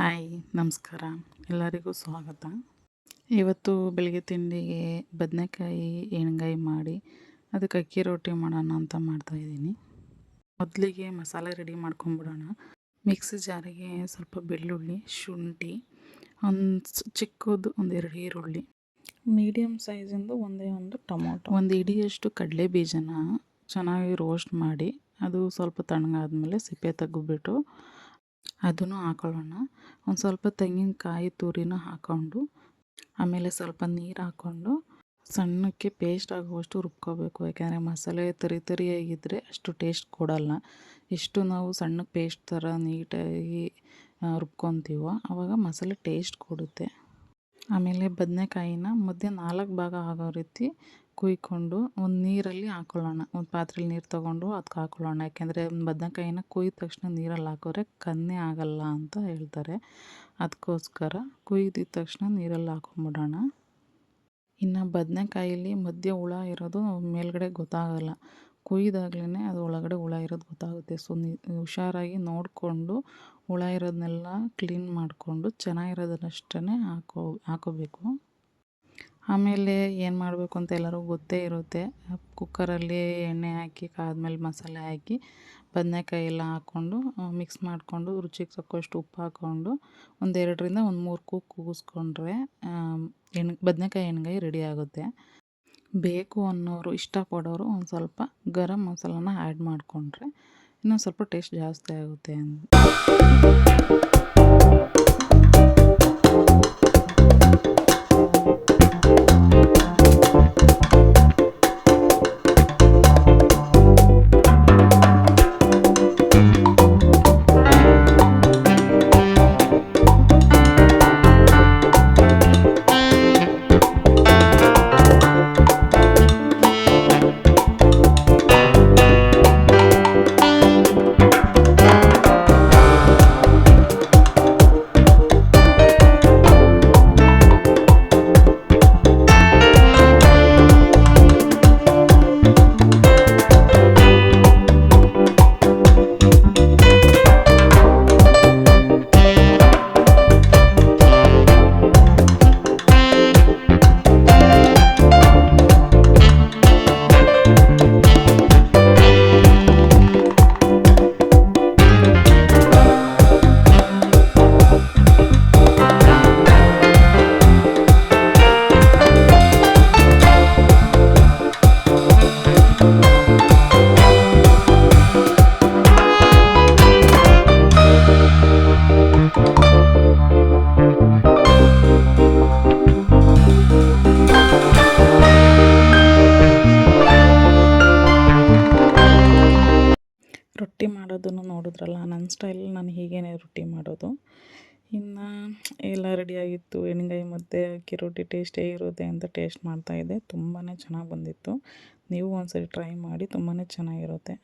Hi, ನಮಸ್ಕಾರ. ಎಲ್ಲರಿಗೂ ಸ್ವಾಗತ. ಇವತ್ತು ಬೆಳಗ್ಗೆ ತಿಂಡಿಗೆ ಬದನೆಕಾಯಿ ಎಣ್ಗಾಯಿ ಮಾಡಿ, ಅದಕ್ಕೆ ಅಕ್ಕಿ ರೊಟ್ಟಿ ಮಾಡೋಣ ಅಂತ ಮಾಡ್ತಾಯಿದ್ದೀನಿ ಮೊದಲಿಗೆ ಮಸಾಲೆ ರೆಡಿ ಮಾಡ್ಕೊಂಬಿಡೋಣ. ಮಿಕ್ಸಿ ಜಾರಿಗೆ ಸ್ವಲ್ಪ ಬೆಳ್ಳುಳ್ಳಿ, ಶುಂಠಿ, ಒಂದು ಚಿಕ್ಕದು ಒಂದೆರಡು ಈರುಳ್ಳಿ ಮೀಡಿಯಮ್ ಸೈಜಿಂದು ಒಂದೇ ಒಂದು ಟೊಮೊಟೊ. ಒಂದು ಇಡಿಯಷ್ಟು ಕಡಲೆ ಬೀಜನ ಚೆನ್ನಾಗಿ ರೋಸ್ಟ್ ಮಾಡಿ, ಅದು ಸ್ವಲ್ಪ ತಣ್ಣಗಾದ್ಮೇಲೆ ಸಿಪ್ಪೆ ತೆಗೆದ್ಬಿಟ್ಟು ಅದನ್ನು ಹಾಕೊಳ್ಳೋಣ. ಒಂದು ಸ್ವಲ್ಪ ತೆಂಗಿನಕಾಯಿ ತುರಿನೂ ಹಾಕ್ಕೊಂಡು ಆಮೇಲೆ ಸ್ವಲ್ಪ ನೀರು ಹಾಕ್ಕೊಂಡು ಸಣ್ಣಕ್ಕೆ ಪೇಸ್ಟ್ ಆಗುವಷ್ಟು ರುಬ್ಕೋಬೇಕು. ಯಾಕೆಂದರೆ ಮಸಾಲೆ ತರಿ ತರಿಯಾಗಿದ್ದರೆ ಅಷ್ಟು ಟೇಸ್ಟ್ ಕೊಡಲ್ಲ. ಎಷ್ಟು ನಾವು ಸಣ್ಣ ಪೇಸ್ಟ್ ಥರ ನೀಟಾಗಿ ರುಬ್ಕೊತೀವೋ ಆವಾಗ ಮಸಾಲೆ ಟೇಸ್ಟ್ ಕೊಡುತ್ತೆ. ಆಮೇಲೆ ಬದನೆಕಾಯಿನ ಮಧ್ಯೆ ನಾಲ್ಕು ಭಾಗ ಆಗೋ ರೀತಿ ಕುಯ್ಕೊಂಡು ಒಂದು ನೀರಲ್ಲಿ ಹಾಕೊಳ್ಳೋಣ. ಒಂದು ಪಾತ್ರೆಲಿ ನೀರು ತೊಗೊಂಡು ಅದಕ್ಕೆ ಹಾಕೊಳ್ಳೋಣ. ಯಾಕೆಂದರೆ ಬದನೆಕಾಯಿನ ಕುಯ್ದ ತಕ್ಷಣ ನೀರಲ್ಲಿ ಹಾಕಿದ್ರೆ ಕನ್ನೆ ಆಗಲ್ಲ ಅಂತ ಹೇಳ್ತಾರೆ. ಅದಕ್ಕೋಸ್ಕರ ಕುಯ್ದಿದ ತಕ್ಷಣ ನೀರಲ್ಲಿ ಹಾಕೊಂಬಿಡೋಣ. ಇನ್ನು ಬದನೆಕಾಯಲ್ಲಿ ಮಧ್ಯೆ ಹುಳ ಇರೋದು ಮೇಲ್ಗಡೆ ಗೊತ್ತಾಗಲ್ಲ. ಕುಯ್ದಾಗ್ಲೇ ಅದು ಒಳಗಡೆ ಹುಳ ಇರೋದು ಗೊತ್ತಾಗುತ್ತೆ. ಸೊ ನೀ, ಹುಷಾರಾಗಿ ನೋಡಿಕೊಂಡು ಹುಳ ಇರೋದನ್ನೆಲ್ಲ ಕ್ಲೀನ್ ಮಾಡಿಕೊಂಡು ಚೆನ್ನಾಗಿರೋದನ್ನಷ್ಟೇ ಹಾಕೋ, ಹಾಕೋಬೇಕು. ಆಮೇಲೆ ಏನು ಮಾಡಬೇಕು ಅಂತ ಎಲ್ಲರಿಗೂ ಗೊತ್ತೇ ಇರುತ್ತೆ. ಕುಕ್ಕರಲ್ಲಿ ಎಣ್ಣೆ ಹಾಕಿ, ಕಾದ್ಮೇಲೆ ಮಸಾಲೆ ಹಾಕಿ ಬದನೇಕಾಯಿ ಎಲ್ಲ ಹಾಕ್ಕೊಂಡು ಮಿಕ್ಸ್ ಮಾಡಿಕೊಂಡು, ರುಚಿಗೆ ತಕ್ಕಷ್ಟು ಉಪ್ಪು ಹಾಕ್ಕೊಂಡು, ಒಂದೆರಡರಿಂದ ಒಂದು ಮೂರು ಕೂಗು ಕೂಗಿಸ್ಕೊಂಡ್ರೆ ಎಣ್, ಬದನೇಕಾಯಿ ಎಣ್ಗಾಯಿ ರೆಡಿ ಆಗುತ್ತೆ. ಬೇಕು ಅನ್ನೋರು, ಇಷ್ಟಪಡೋರು ಒಂದು ಸ್ವಲ್ಪ ಗರಂ ಮಸಾಲನ ಆ್ಯಡ್ ಮಾಡಿಕೊಂಡ್ರೆ ಇನ್ನೊಂದು ಸ್ವಲ್ಪ ಟೇಸ್ಟ್ ಜಾಸ್ತಿ ಆಗುತ್ತೆ ಅಂತ. ಮಾಡೋದನ್ನು ನೋಡಿದ್ರಲ್ಲ, ನನ್ನ ಸ್ಟೈಲ್ ನಾನು ಹೀಗೇ ರೊಟ್ಟಿ ಮಾಡೋದು. ಇನ್ನು ಎಲ್ಲ ರೆಡಿಯಾಗಿತ್ತು ಎಣ್ಗಾಯಿ ಮತ್ತು ಅಕ್ಕಿ ರೊಟ್ಟಿ ಟೇಸ್ಟ್ ಹೇಗಿರುತ್ತೆ ಅಂತ ಟೇಸ್ಟ್ ಮಾಡ್ತಾಯಿದ್ದೆ ತುಂಬಾ ಚೆನ್ನಾಗಿ ಬಂದಿತ್ತು. ನೀವು ಒಂದ್ಸರಿ ಟ್ರೈ ಮಾಡಿ ತುಂಬಾ ಚೆನ್ನಾಗಿರುತ್ತೆ.